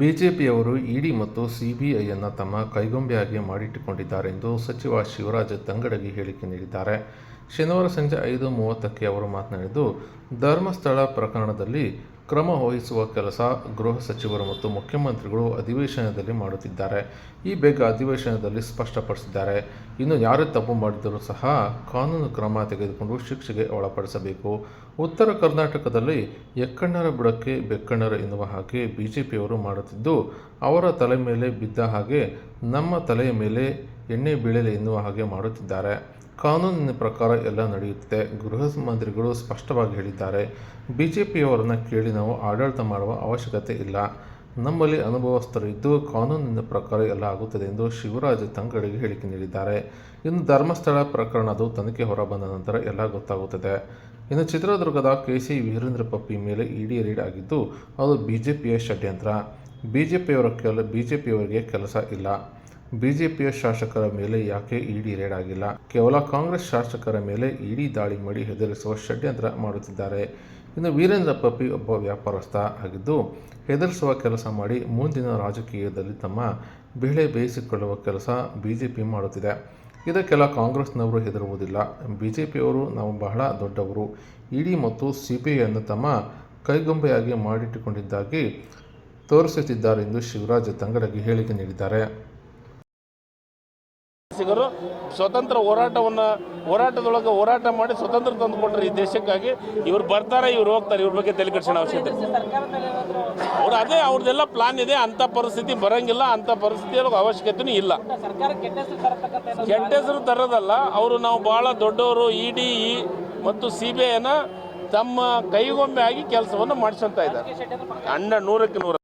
ಬಿಜೆಪಿಯವರು ಇಡಿ ಮತ್ತು ಸಿಬಿಐಯನ್ನು ತಮ್ಮ ಕೈಗೊಂಬೆಯಾಗಿ ಮಾಡಿಟ್ಟುಕೊಂಡಿದ್ದಾರೆ ಎಂದು ಸಚಿವ ಶಿವರಾಜ್ ತಂಗಡಗಿ ಹೇಳಿಕೆ ನೀಡಿದ್ದಾರೆ. ಶನಿವಾರ ಸಂಜೆ ಐದು ಮೂವತ್ತಕ್ಕೆ ಅವರು ಮಾತನಾಡಿದ್ದು, ಧರ್ಮಸ್ಥಳ ಪ್ರಕರಣದಲ್ಲಿ ಕ್ರಮ ವಹಿಸುವ ಕೆಲಸ ಗೃಹ ಸಚಿವರು ಮತ್ತು ಮುಖ್ಯಮಂತ್ರಿಗಳು ಅಧಿವೇಶನದಲ್ಲಿ ಮಾಡುತ್ತಿದ್ದಾರೆ. ಈ ಬೇಗ ಅಧಿವೇಶನದಲ್ಲಿ ಸ್ಪಷ್ಟಪಡಿಸಿದ್ದಾರೆ. ಇನ್ನು ಯಾರೇ ತಪ್ಪು ಮಾಡಿದರೂ ಸಹ ಕಾನೂನು ಕ್ರಮ ತೆಗೆದುಕೊಂಡು ಶಿಕ್ಷೆಗೆ ಒಳಪಡಿಸಬೇಕು. ಉತ್ತರ ಕರ್ನಾಟಕದಲ್ಲಿ ಎಕ್ಕಣ್ಣರ ಬುಡಕ್ಕೆ ಬೆಕ್ಕಣ್ಣರ ಎನ್ನುವ ಹಾಗೆ ಬಿಜೆಪಿಯವರು ಮಾಡುತ್ತಿದ್ದು, ಅವರ ತಲೆ ಮೇಲೆ ಬಿದ್ದ ಹಾಗೆ ನಮ್ಮ ತಲೆಯ ಮೇಲೆ ಎಣ್ಣೆ ಬೀಳಲಿ ಎನ್ನುವ ಹಾಗೆ ಮಾಡುತ್ತಿದ್ದಾರೆ. ಕಾನೂನಿನ ಪ್ರಕಾರ ಎಲ್ಲ ನಡೆಯುತ್ತಿದೆ. ಗೃಹ ಮಂತ್ರಿಗಳು ಸ್ಪಷ್ಟವಾಗಿ ಹೇಳಿದ್ದಾರೆ. ಬಿಜೆಪಿಯವರನ್ನು ಕೇಳಿ ನಾವು ಆಡಳಿತ ಮಾಡುವ ಅವಶ್ಯಕತೆ ಇಲ್ಲ. ನಮ್ಮಲ್ಲಿ ಅನುಭವಸ್ಥರಿದ್ದು ಕಾನೂನಿನ ಪ್ರಕಾರ ಎಲ್ಲ ಆಗುತ್ತದೆ ಎಂದು ಶಿವರಾಜ್ ತಂಗಡಿಗೆ ಹೇಳಿಕೆ ನೀಡಿದ್ದಾರೆ. ಇನ್ನು ಧರ್ಮಸ್ಥಳ ಪ್ರಕರಣದು ತನಿಖೆ ಹೊರಬಂದ ನಂತರ ಎಲ್ಲ ಗೊತ್ತಾಗುತ್ತದೆ. ಇನ್ನು ಚಿತ್ರದುರ್ಗದ ಕೆ ಸಿ ವೀರೇಂದ್ರ ಪಪ್ಪಿ ಮೇಲೆ ಇಡಿ ರೀಡ್ ಆಗಿದ್ದು, ಅದು ಬಿಜೆಪಿಯ ಷಡ್ಯಂತ್ರ. ಬಿಜೆಪಿಯವರ ಕೆಲ, ಬಿಜೆಪಿಯವರಿಗೆ ಕೆಲಸ ಇಲ್ಲ. ಬಿಜೆಪಿಯ ಶಾಸಕರ ಮೇಲೆ ಯಾಕೆ ಇಡಿ ರೇಡ್ ಆಗಿಲ್ಲ? ಕೇವಲ ಕಾಂಗ್ರೆಸ್ ಶಾಸಕರ ಮೇಲೆ ಇಡಿ ದಾಳಿ ಮಾಡಿ ಹೆದರಿಸುವ ಷಡ್ಯಂತ್ರ ಮಾಡುತ್ತಿದ್ದಾರೆ. ಇನ್ನು ವೀರೇಂದ್ರ ಪಪ್ಪಿ ಒಬ್ಬ ವ್ಯಾಪಾರಸ್ಥ ಆಗಿದ್ದು, ಹೆದರಿಸುವ ಕೆಲಸ ಮಾಡಿ ಮುಂದಿನ ರಾಜಕೀಯದಲ್ಲಿ ತಮ್ಮ ಬೇಳೆ ಬೇಯಿಸಿಕೊಳ್ಳುವ ಕೆಲಸ ಬಿಜೆಪಿ ಮಾಡುತ್ತಿದೆ. ಇದಕ್ಕೆಲ್ಲ ಕಾಂಗ್ರೆಸ್ನವರು ಹೆದರುವುದಿಲ್ಲ. ಬಿಜೆಪಿಯವರು ನಾವು ಬಹಳ ದೊಡ್ಡವರು. ಇಡಿ ಮತ್ತು ಸಿ ಬಿ ತಮ್ಮ ಕೈಗೊಂಬೆಯಾಗಿ ಮಾಡಿಟ್ಟುಕೊಂಡಿದ್ದಾಗಿ ತೋರಿಸುತ್ತಿದ್ದಾರೆ ಎಂದು ಶಿವರಾಜ್ ತಂಗಡಗಿ ಹೇಳಿಕೆ ನೀಡಿದ್ದಾರೆ. ಸಿಗರು ಸ್ವತಂತ್ರ ಹೋರಾಟವನ್ನು, ಹೋರಾಟದೊಳಗೆ ಹೋರಾಟ ಮಾಡಿ ಸ್ವತಂತ್ರ ತಂದುಕೊಟ್ರೆ ಈ ದೇಶಕ್ಕಾಗಿ. ಇವ್ರು ಬರ್ತಾರೆ, ಇವ್ರು ಹೋಗ್ತಾರೆ, ಇವ್ರ ಬಗ್ಗೆ ತಲೆ ಅವಶ್ಯಕತೆ ಅವ್ರು ಅದೇ, ಅವ್ರದ್ದೆಲ್ಲ ಪ್ಲಾನ್ ಇದೆ. ಅಂಥ ಪರಿಸ್ಥಿತಿ ಬರಂಗಿಲ್ಲ. ಅಂಥ ಪರಿಸ್ಥಿತಿ ಅವಶ್ಯಕತೆನೂ ಇಲ್ಲ. ಕೆಟ್ಟ ಹೆಸರು ತರೋದಲ್ಲ. ಅವರು ನಾವು ಭಾಳ ದೊಡ್ಡವರು, ಇ ಡಿ ಮತ್ತು ಸಿ ಬಿ ಐನ ತಮ್ಮ ಕೈಗೊಂಬೆ ಆಗಿ ಕೆಲಸವನ್ನು ಮಾಡಿಸ್ತಾ ಇದ್ದಾರೆ. ಅಣ್ಣ ನೂರಕ್ಕೆ ನೂರ.